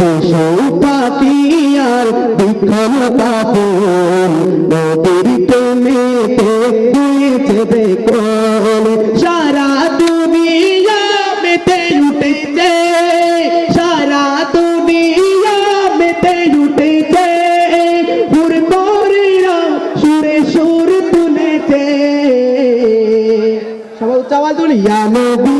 পশু পাখি আর বিক্ষণ পাপন নদীর প্রেমেতে হয়েছে বেকন। সারা দুনিয়া মেতে উঠেছে সারা দুনিয়া মেতে উঠেছে। পুরকরিরা সুরে সুর তুলেছে। সবাই আওয়াজ তুলি নবী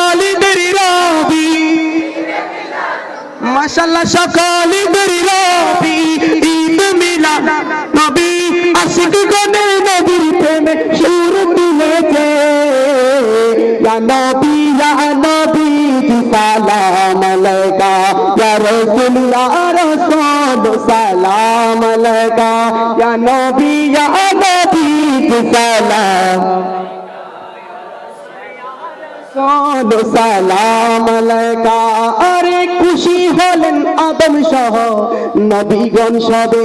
সকালের রবি। মাশাল্লাহ, সকালে গরি রবি। ঈদ মিলাদ, নবী আশিক গনে নবীর প্রেমে সুর তুলেছে। ইয়া নবী ইয়া নবী সালাম আলাইকা। ইয়া রাসূল ইয়া রাসূল, সালাম আলাইকা। ইয়া নবী ইয়া নবী সালাম। সাল সালাম আলাইকা। আরে খুশি হলেন আদম সহ নবীগণ সবে।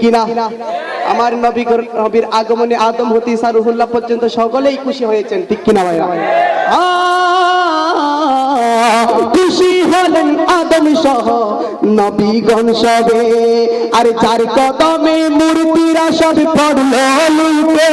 কিনা আমার নবী নবীর আগমনে আদম হতে সারুহুল্লাহ পর্যন্ত সকলেই খুশি হয়েছেন ঠিক কিনা ভাইয়া খুশি হলেন আদম সহ নবীগণ সবে। আর চার কদমে মূর্তিরা সব পড়ল লুকে